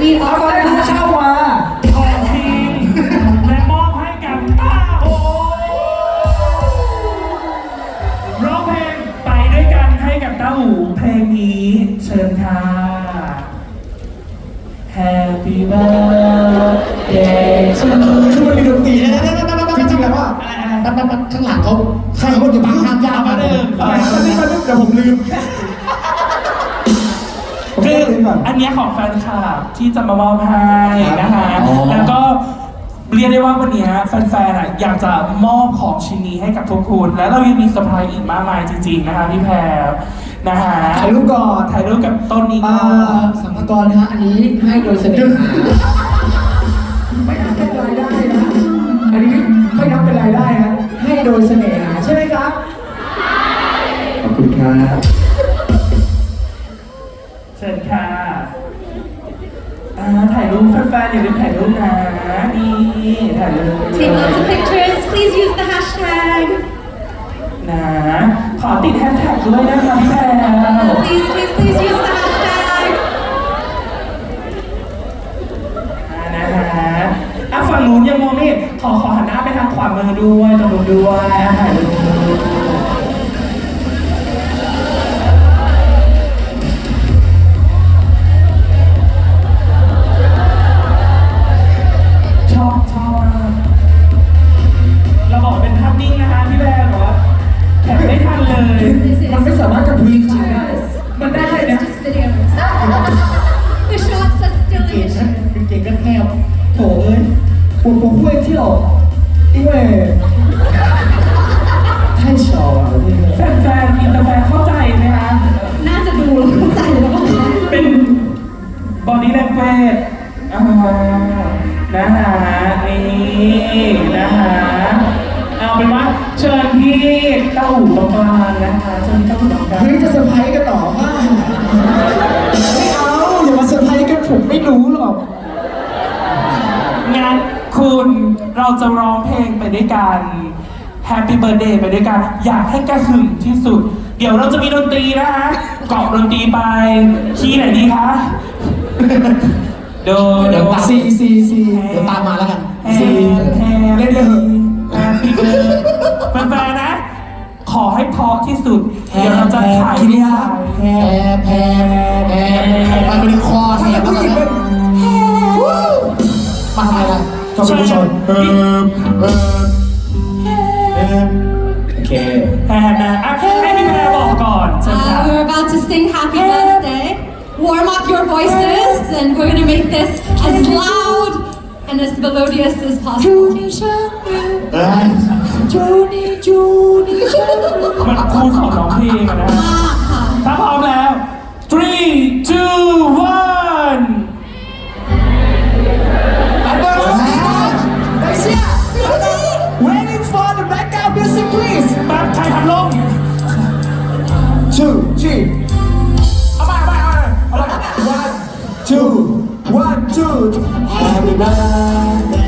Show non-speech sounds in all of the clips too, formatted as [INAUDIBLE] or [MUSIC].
sweet เอา of ไป our ผู้เช่ามาของจริงและมอบให้กับต้าโอร้องเพลงไปด้วยกันให้กับต้าหูเพลงนี้เชิญค่ะ Happy birthday to คือมันมีดนตรีนะจริงๆแล้วว่าปั๊บปั๊บปั๊บข้างหลังเขาใครเขาอยู่บ้างห้ามยากมาเดิเดิมมอะไรครับนี่มันเดี๋ยวผมลืมผมลืม ก่อน อันเนี้ยของแฟนคลับที่จะมามอบให้นะคะอ๋อ แล้วก็เรียกได้ว่าวันเนี้ยแฟนๆอะอยากจะมอบของชิ้นนี้ให้กับทุกคนและเรายังมีเซอร์ไพรส์อีกมากมายจริงๆนะคะพี่แพรนะคะถ่ายรูปก่อนถ่ายรูปกับต้นนี้ก่อ่าอนสัมภากระนะฮะอันนี้ให้โดยเสน่หาไม่นับเป็นรายได้นะอันนี้ไม่นับเป็นรายได้ฮะให้โดยเสน่หาใช่ไหมครับ ขอบคุณครับ รูปแฟนๆอย่าลืมถ่ายรูปนะนี่ถ่ายรูป Take lots of pictures. Please use the hashtag. นะขอติดแฮชแท็กด้วยนะคะพี่แพร Please, please, please use the hashtag. อ่านะฮะอะฝั่งนู้นยังมองนี่ขอขอหันหน้าไปทางขวามือด้วยตรงนู้นด้วยอะถ่ายรูป เต้าหูตรงกลางนะคะเชิญเต้าหูตรงกลางเฮ้ยจะเซอร์ไพรส์กันต่อมาไม่เอาอย่ามาเซอร์ไพรส์กันผมไม่รู้หรอกงั้นคุณเราจะร้องเพลงไปด้วยกัน Happy Birthday ไปด้วยกัน อยากให้กระหึ่มที่สุด เดี๋ยวเราจะมีดนตรีนะคะเกาะดนตรีไปคีย์ไหนดีคะโดเดี๋ยวตามซีซีซีเดี๋ยวตามมาแล้วกันแฮปแฮปเล่นเลยเหอะแฮปปี้เบิร์ดแฟนๆนะ ขอให้เพราะที่สุด เดี๋ยวเราจะถ่ายคิดที่ว่าถ่ายแพรแพรแพรไปเป็นคอแทถ้านแล้วผู้หญิงกัเป็นนมาทำไมล่ะชอบเป็นผู้ชายเออเออเออโอเคแพรนะอะให้พี่แพรบอกก่อนเชิญค่ะ Uh, we're about to sing Happy Birthday. Warm up your voices, and we're gonna make this as loud and as melodious as possible. เอ้ยจูนี่จูนี่จู [LAUGHS] มันครูสอนร้องเพลงอะนะ Ah, ถ้าพร้อมแล้ว three two one อันเดอร์ไอเชีย waiting for the background music please แป๊บใครพัดลม two three เอาไปเอาไปเอาไปเอาไป one two one two Happy birthday to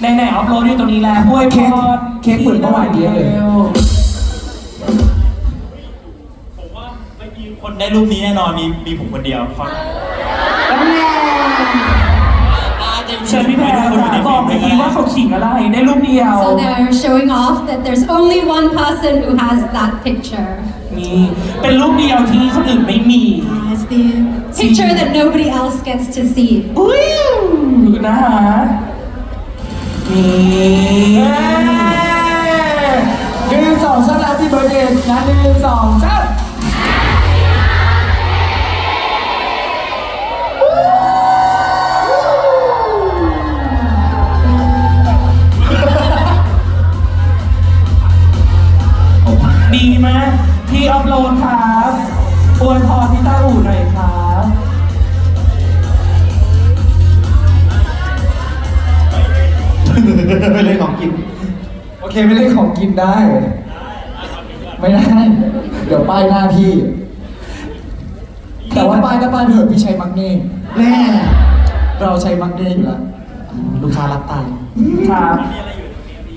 ไหนๆอัพโหลดอยู่ตรงนี้แล้วอวยพเค้กรเค้กเหมือนเมื่อวานเยอะเลย ผมว่าไม่มีคนได้รูปนี้แน่นอนมีมีผมคนเดียวเพราะตาจะเชิญพี่แพรคนอยู่ในบฟิอกล์มไปด้วยทีว่าเขาขิงอะไรได้รูปเดียว So they're showing off that there's only one person who has that picture. นี่เป็นรูปเดียวที่คนอื่นไม่มี It's the picture that nobody else gets to see. อุ้ยนะฮะ นี่หนึ่งสองสามที่เบอร์เดนนะหนึ่งสองสาม ไม่เลยของกิน โอเคไม่เล่นของกินได้ ไม่ได้ เดี๋ยวป้ายหน้าพี่ แต่ว่าป้ายก็ป้ายเถอะพี่ใช้มักเน่แน่เราใช้มักเน่อยู่แล้วลูกค้ารับตายครับ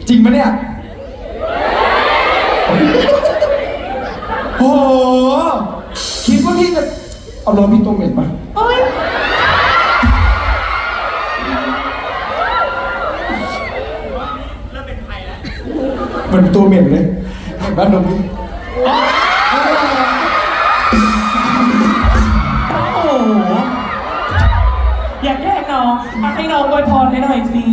จริงปะเนี่ย โอ้โหคิดว่าพี่จะเอารถพี่ตัวเหม็นปะ ตัวเหม็นเลยเห็นบ้านนมพี่โอ้โหอยากแยกน้องอะให้น้องอวยพรให้หน่อยสิ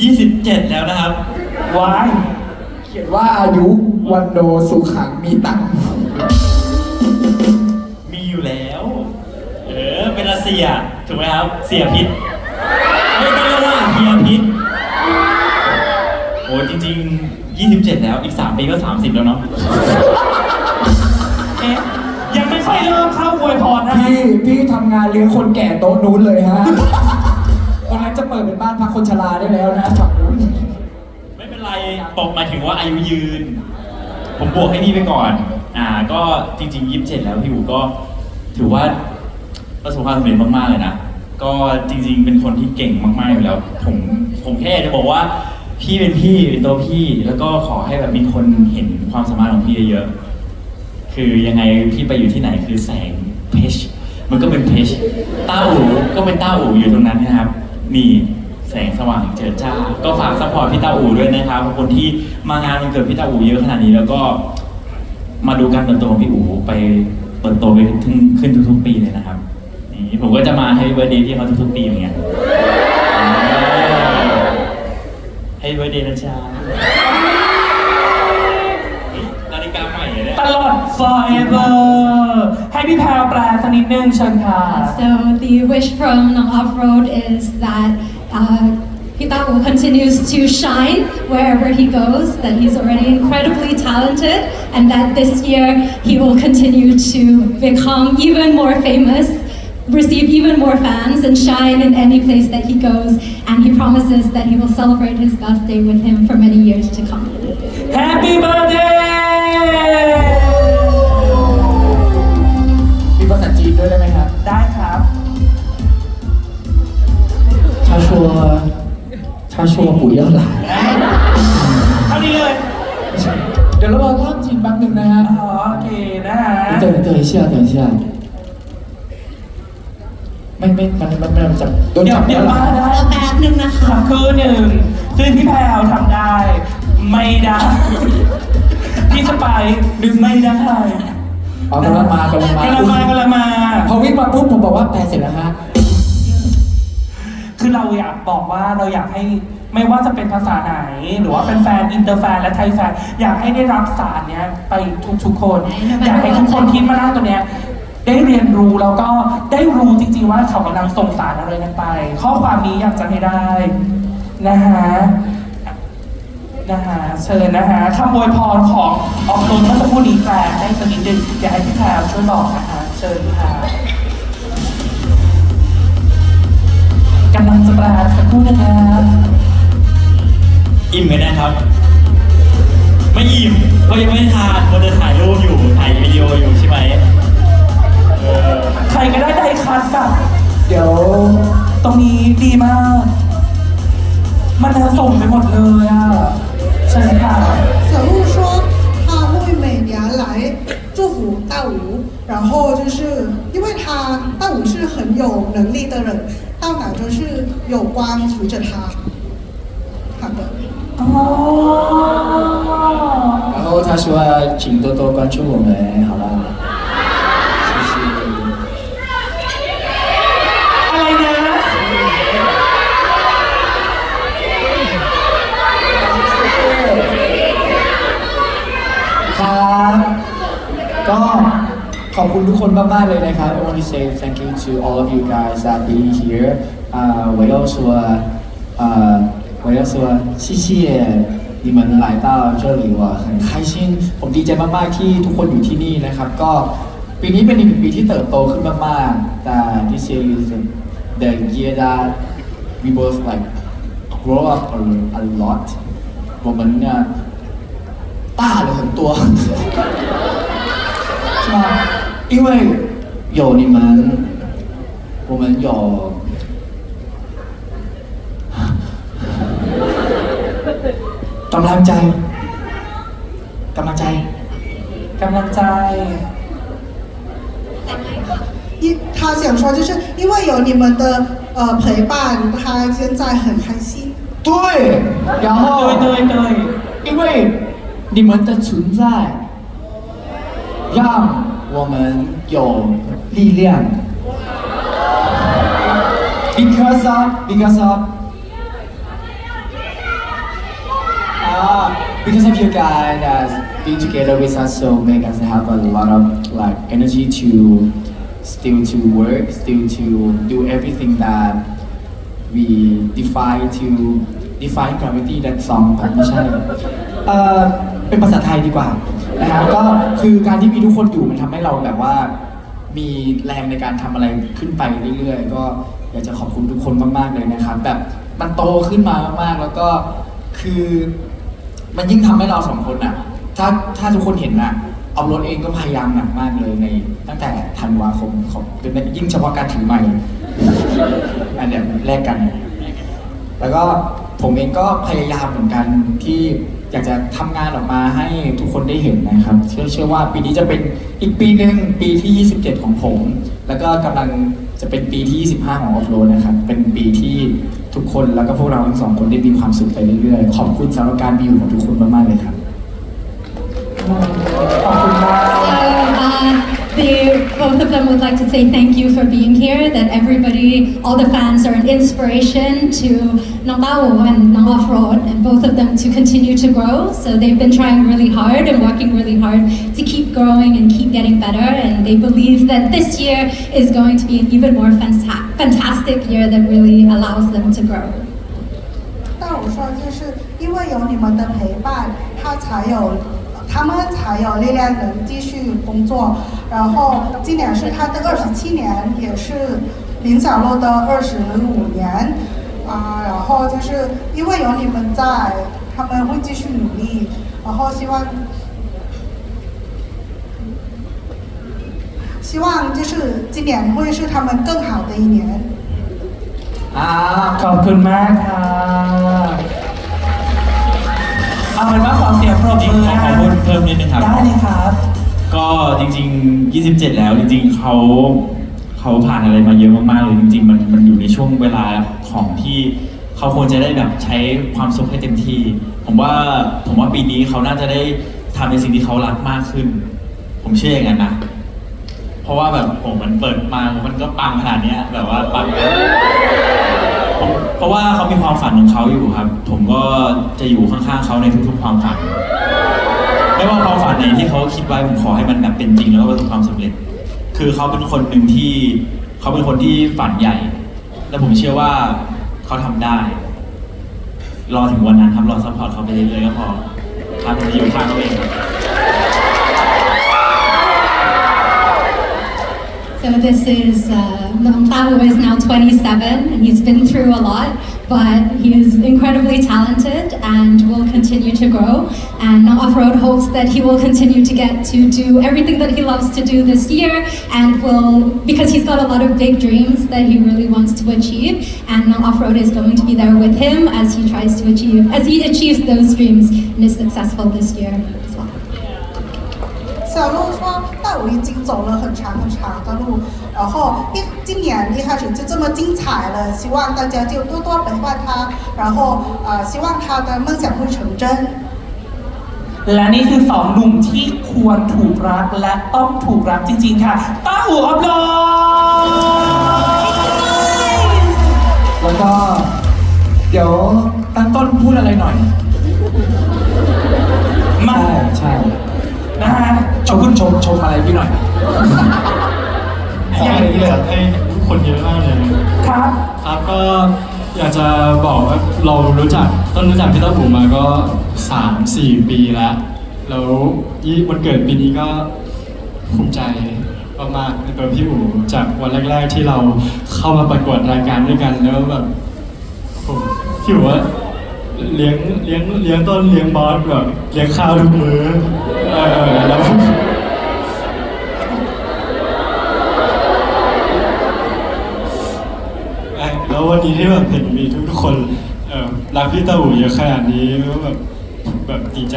ยี่สิบเจ็ดแล้วนะครับว้าย เขียนว่าอายุวันโดสุขังมีตังค์มีอยู่แล้ว เออ เป็นอาเซียถูกไหมครับ เสียพิษ ริงๆ 27 แล้วอีก 3 ปีก็ 30 แล้วเนาะเอ๊ะยังไม่ค่อยเริ่มเข้าอวยพรนะพี่พี่ทำงานเลี้ยงคนแก่โต๊ะนู้นเลยฮะตรงนั้นจะเปิดเป็นบ้านพักคนชราได้แล้วนะฝั่งนู้นไม่เป็นไรบอกหมายถึงว่าอายุยืน ผมบวกให้พี่ไปก่อน อ่า ก็จริง ๆ 27 แล้วพี่อูก็ถือว่าประสบความสำเร็จมากๆเลยนะ ก็จริง ๆ เป็นคนที่เก่งมากๆอยู่แล้ว ผมผมแค่อยากจะบอกว่า พี่เป็นพี่เป็นตัวพี่แล้วก็ขอให้แบบมีคนเห็นความสามารถของพี่เยอะๆคือยังไงพี่ไปอยู่ที่ไหนคือแสงเพชมันก็เป็นเพชต้าอู่ก็เป็นต้าอู่อยู่ตรงนั้นนะครับ นี่แสงสว่างเจิดจ้า ก็ฝากซัพพอร์ตพี่ต้าอู่ด้วยนะครับคนที่มางานวันเกิดพี่ต้าอู่เยอะขนาดนี้แล้วก็ มาดูการเติบโตของพี่อู๋ไปเติบโตไปขึ้นขึ้นทุกๆปีเลยนะครับนี่ผมก็จะมาให้เบอร์ดย์พี่เขาทุกๆปีอย่างเงี้ย ให้เบอร์เดย์นะจ๊ะนาฬิกาใหม่เลย ตลอด forever ให้พี่แพรวแปลสักนิดนึงเชิญค่ะ So the wish from Nong Off Road is that uh, Pitao continues to shine wherever he goes, that he's already incredibly talented, and that this year he will continue to become even more famous, receive even more fans and shine in any place that he goes. And he promises that he will celebrate his birthday with him for many years to come. Happy birthday! มีภาษาจีนด้วยได้ไหมครับ ได้ครับชาชัวชาชัวปุ๋ยย่าหลายเท่านี้เลย เดี๋ยวเราลองท่องจีนแป๊บหนึ่งนะฮะอ๋อโอเคนะฮะเตยเตยเชี่ยเตยเชี่ย ไม่ไม่มันมันมันจะโดนเดี๋ยวจับเดี๋ยวเหรอมาได้แป๊บนึงนะคะสักครู่หนึ่งซึ่งพี่แพรวทำได้ ไม่ได้พี่สไปร์ดึงไม่ได้เอากำลังมากำลังมากำลังมากำลังมา พอวิ่งมาปุ๊บผมบอกว่าแปลเสร็จแล้วฮะ คือเราอยากบอกว่าเราอยากให้ไม่ว่าจะเป็นภาษาไหน หรือว่าเป็นแฟนอินเตอร์แฟนและไทยแฟน อยากให้ได้รับสารเนี้ยไปทุกๆคนอยากให้ทุกคนที่มานั่งตัวเนี้ย ได้เรียนรู้แล้วก็ได้รู้จริงๆว่าเขากำลังส่งสารอะไรกันไป ข้อความนี้อยากจะให้ได้นะฮะนะฮะเชิญนะฮะคำอวยพรของออกตนเมื่อสักครู่นี้แปลให้สนิดนึงอยากให้พี่แพรวช่วยบอกนะคะเชิญค่ะกำลังจะแปลสักครู่นะคะอิ่มไหมนะครับ ไม่อิ่มเพราะยังไม่ทานมันจะถ่ายรูปอยู่ถ่ายวิดีโออยู่ใช่ไหม ใครก็ได้ได้คัดกับ เดี๋ยว ตรงนี้ดีมาก มันจะส่งไปหมดเลยอ่ะเชิญค่ะ 小鹿说他会每年来祝福大吴，然后就是因为他大吴是很有能力的人，到哪都是有光扶着他。好的。 อ๋อ 然后他说请多多关注我们好吧 ก็ขอบคุณทุกคนมากๆเลยนะครับ I want to say thank you to all of you guys that being here อ่า我要说呃我要说谢谢你们来到这里我很开心ผมดีใจมากๆที่ทุกคนอยู่ที่นี่นะครับ ก็ปีนี้เป็นอีกหนึ่งปีที่เติบโตขึ้นมากๆแต่ this year is the year that we both like grow up a, a lot 我们呢大了很多 是吗？因为有你们，我们有[LAUGHS] กำลังใจกำลังใจ กำลังใจ 一他想说，就是因为有你们的呃陪伴，他现在很开心。对，然后 เตยเตย 因为你们的存在， 让我们有力量。Because of, because of, ah, because of you guys that being together with us, so make us have a lot of like energy to still to work, still to do everything that we defy to defy gravity that song แบบไม่ใช่เอ่อเป็นภาษาไทยดีกว่า นะฮะก็คือการที่มีทุกคนอยู่มันทำให้เราแบบว่า มีแรงในการทำอะไรขึ้นไปเรื่อยๆ ก็อยากจะขอบคุณทุกคนมากๆเลยนะครับ แบบมันโตขึ้นมามากๆ แล้วก็คือ มันยิ่งทำให้เราสองคนอะถ้าถ้าทุกคนเห็นอะเอารถเองก็พยายามหนักมากเลยใน ตั้งแต่ธันวาคมของเป็นยิ่งเฉพาะการถือไม้อันเนี้ยแลกกัน แล้วก็ผมเองก็พยายามเหมือนกันที่ อยากจะทำงานออกมาให้ทุกคนได้เห็นนะครับ เชื่อเชื่อว่าปีนี้จะเป็นอีกปีหนึ่งปีที่ 27 ของผม แล้วก็กำลังจะเป็นปีที่ 25 ของออฟโรดนะครับ เป็นปีที่ทุกคนแล้วก็พวกเราทั้งสองคนได้มีความสุขไปเรื่อยๆ ขอบคุณสำหรับการมีอยู่ของทุกคนมากๆเลยครับ ขอบคุณมาก So uh, they, both of them would like to say thank you for being here. That everybody, all the fans are an inspiration to Nong Tao and Nong Off Road, and both of them to continue to grow. So they've been trying really hard and working really hard to keep growing and keep getting better. And they believe that this year is going to be an even more fanta- fantastic year that really allows them to grow. 但我说，就是因为有你们的陪伴，他才有， 他们才有力量能继续工作。然后今年是他的二十七年，也是林小璐的二十五年啊。然后就是因为有你们在，他们会继续努力。然后希望，希望就是今年会是他们更好的一年。 อ่า ขอบคุณมากค่ะ เอาเป็นว่าขอเสียงปรบจริงมือขอนะขอพูดเพิ่มนิดนึงครับ ได้เลยครับ ก็จริงๆ 27 แล้วจริงๆเขาเขาผ่านอะไรมาเยอะมากๆเลยจริง ๆ มันมันอยู่ในช่วงเวลาของที่เขาควรจะได้แบบใช้ความสุขให้เต็มที่ ผมว่าผมว่าปีนี้เขาน่าจะได้ทำในสิ่งที่เขารักมากขึ้น ผมเชื่ออย่างนั้นนะ เพราะว่าแบบผมมันเปิดมา มันก็ปังขนาดเนี้ยแบบว่าปังผม เพราะว่าเขามีความฝันของเขาอยู่ครับ ผมก็จะอยู่ข้างๆเขาในทุกๆความฝัน ไม่ว่าความฝันไหนที่เขาคิดไว้ผมขอให้มันแบบเป็นจริงแล้วก็ประสบความสำเร็จ คือเขาเป็นคนหนึ่งที่เขาเป็นคนที่ฝันใหญ่ และผมเชื่อว่าเขาทำได้ รอถึงวันนั้นครับรอซัพพอร์ตเขาไปเรื่อยๆก็พอครับผมจะอยู่ข้างเขาเอง So this is, uh, Nong is now 27 and he's been through a lot, but he is incredibly talented and will continue to grow. And Off-Road hopes that he will continue to get to do everything that he loves to do this year and will, because he's got a lot of big dreams that he really wants to achieve. And Off-Road is going to be there with him as he tries to achieve, as he achieves those dreams and is successful this year as well. 小鹿说，大武已经走了很长很长的路，然后一今年一开始就这么精彩了，希望大家就多多陪伴他，然后呃，希望他的梦想会成真。 และนี่คือสองหนุ่มที่ควรถูกรักและต้องถูกรักจริง ๆ ค่ะต้าหูอัพโหลด แล้วก็เดี๋ยวตั้งต้นพูดอะไรหน่อย มา ใช่ใช่ นะฮะชมชมชมอะไรพี่หน่อย ขอให้เหลือให้คนเยอะมากเลยครับ ครับก็อยากจะบอกว่าเรารู้จักต้นรู้จักพี่ต้นผมมาก็3 4ปีแล้ว แล้วยี่วันเกิดปีนี้ก็ภูมิใจมากๆในตัวพี่อู๋จากวันแรก ๆ ที่เราเข้ามาประกวดรายการด้วยกันแล้วแบบผมพี่อู๋ว่า เลี้ยงเลี้ยงเลี้ยงต้นเลี้ยงบอสแบบเลี้ยงข้าวทุกมื้อเออแล้วแล้ววันนี้ที่แบบเห็นมีทุกคนเออรักพี่ตาหูเยอะขนาดนี้ก็แบบแบบดีใจ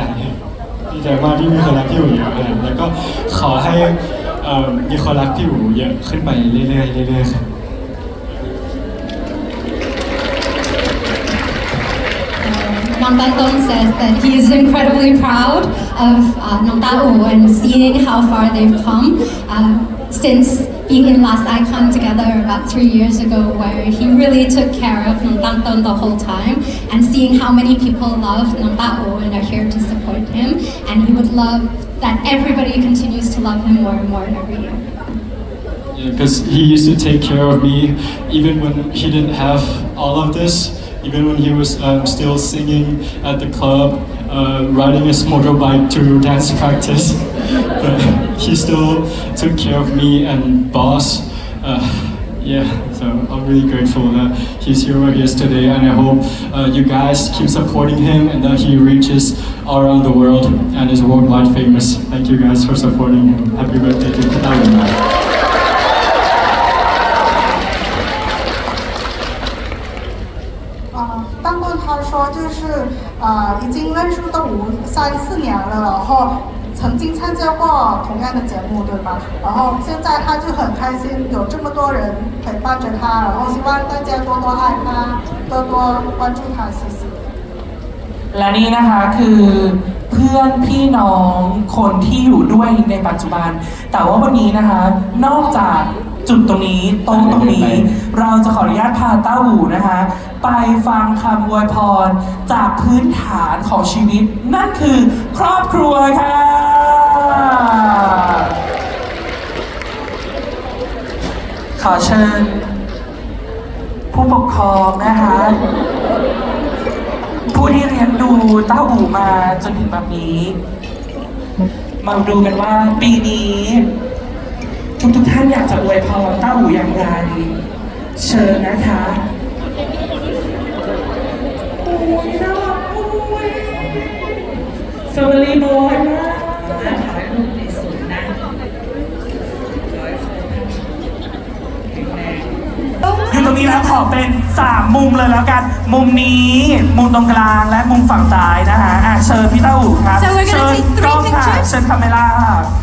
ดีใจมากที่มีคนรักพี่หูเยอะขนาดแล้วก็ขอให้เออมีคนรักพี่หูเยอะขึ้นไปเรื่อยๆเรื่อยๆครับ Nong says that he is incredibly proud of uh, and seeing how far they've come uh, since being in Last Icon together about three years ago, where he really took care of Nong the whole time, and seeing how many people love Nong and are here to support him, and he would love that everybody continues to love him more and more every year. Because he used to take care of me even when he didn't have all of this even when he was um, still singing at the club uh, riding his motorbike to dance practice. [LAUGHS] But he still took care of me and boss. Uh, yeah so i'm really grateful that he's here with us today and i hope uh, you guys keep supporting him and that he reaches all around the world and is worldwide famous. Thank you guys for supporting him. Happy birthday to Katawa. 就是啊、已经认识豆吴三四年了，然后曾经参加过同样的节目，对吧？然后现在他就很开心，有这么多人陪伴着他，然后希望大家多多爱他，多多关注他，谢谢。 และนี่นะคะคือเพื่อนพี่น้องคนที่อยู่ด้วยในปัจจุบัน แต่ว่าวันนี้นะคะ นอกจากจุดตรงนี้โต๊ะตรงนี้ เราจะขออนุญาตพาเต้าหูนะคะ ไปฟังคำอวยพรจากพื้นฐานของชีวิต นั่นคือครอบครัวค่ะ ขอเชิญ ผู้ปกครองนะคะ ผู้ที่เลี้ยงดูเต้าหูมาจนถึงแบบนี้ มาดูกันว่าปีนี้ทุกทุกท่านอยากจะอวยพรเต้าหูอย่างไร เชิญนะคะ อ้ยน่ารักโอ้ยสวัสดีบอยมากขอให้ลูกในสุดนะอยู่ตรงนี้แล้วขอเป็นสามมุมเลยแล้วกัน มุมนี้ มุมตรงกลางและมุมฝั่งซ้ายนะคะอะเชิญพี่เต้าหูครับ So we're gonna เชิญ take three กล้องค่ะ pictures. เชิญคาเมล่า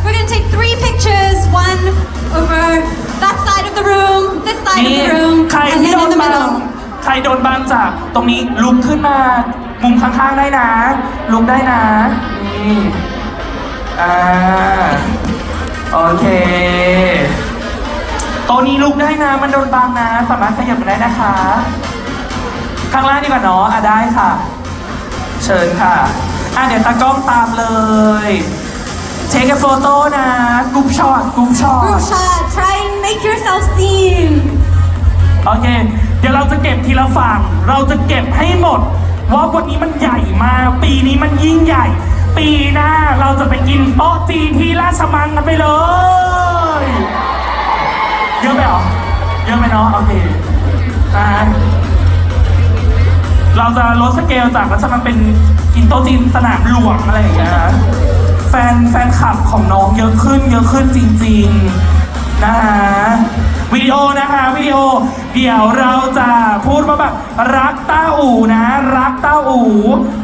We're gonna take three pictures, one over that side of the room, this side นี่ of the room, ใคร and ที่ then โด in น the บัง middle. ใครโดนบังจากตรงนี้ลุกขึ้นมา มุมข้างๆได้นะ ลุกได้นะนี่อ่าโอเคโตัวนี้ลุกได้นะ มันโดนบังนะ สามารถขยับมาได้นะคะ ข้างล่างดีกว่าเนาะอะได้ค่ะ เชิญค่ะอะเดี๋ยวตากล้องตามเลยเทคโฟโต้นะกรุ๊ปช็อตกรุ๊ปช็อต Group shot, try and make yourself seen. โอเค เดี๋ยวเราจะเก็บทีละฝั่ง เราจะเก็บให้หมด ว่าวันนี้มันใหญ่มาก ปีนี้มันยิ่งใหญ่ ปีหน้าเราจะไปกินโต๊ะจีนที่ราชมังกันไปเลย เยอะไปเหรอ เยอะไหมเนาะ โอเคนะฮะเราจะลดสเกลจากว่าจะมันเป็นกินโต๊ะจีนสนามหลวงอะไรอย่างเงี้ยนะแฟนแฟนคลับของน้องเยอะขึ้น เยอะขึ้นจริง ๆ นะฮะวิดีโอนะคะวิดีโอ เดี๋ยวเราจะพูดว่าแบบรักต้าอู่นะ รักต้าอู่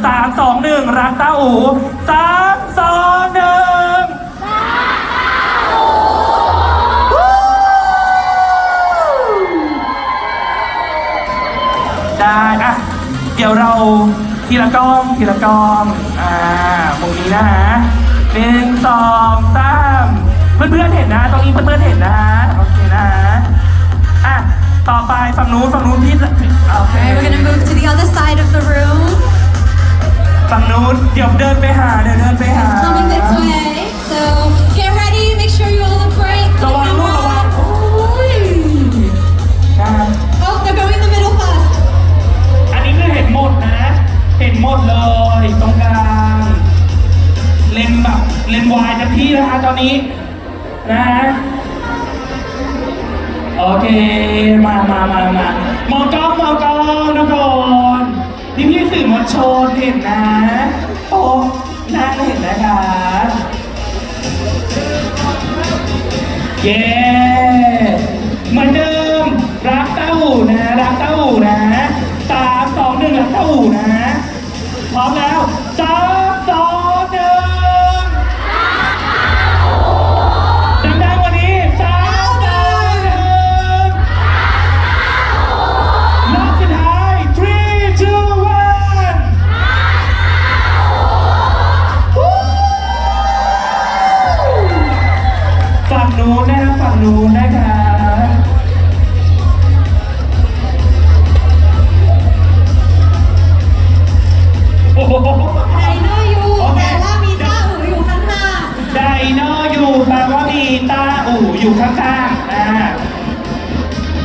สามสองหนึ่งรักต้าอู่สามสองหนึ่งได้อะเดี๋ยวเราทีละก้องทีละก้องอ่ามุมนี้นะฮะหนึ่งสองสามเพื่อนๆเห็นนะ ตรงนี้เพื่อนๆเห็นนะโอเคนะอะ ต่อไปฝั่งนู้นฝั่งนู้นที่จะโอเค Alright, we're gonna move to the other side of the room. ฝั่งนู้นเดี๋ยวเดินไปหาเดี๋ยวเดินไปหา Coming this way. So get ready, make sure you all look great. ระวังลูกระวังโอ้ยนะ Oh, they're going in the middle first. อันนี้คือเห็นหมดนะ เห็นหมดเลยตรงกลางเลนแบบเลนวายเต็มที่นะคะตอนนี้นะฮะ โอเค มามามามามองกล้องมองกล้องทุกคนพี่พี่ๆสื่อมวลชนเห็นนะโอ้นั่งเห็นนะคะ เย้เหมือนเดิม รักเต้าหูนะ รักเต้าหูนะสามสองหนึ่งรักเต้าหูนะ พร้อมแล้วสามู่ข้างๆอ่า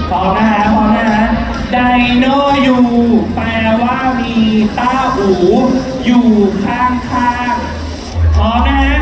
พร้อมนะฮะพร้อมนะฮะไดโนอยู่แปลว่ามีต้าอูอยู่ข้างๆพร้อมนะฮะ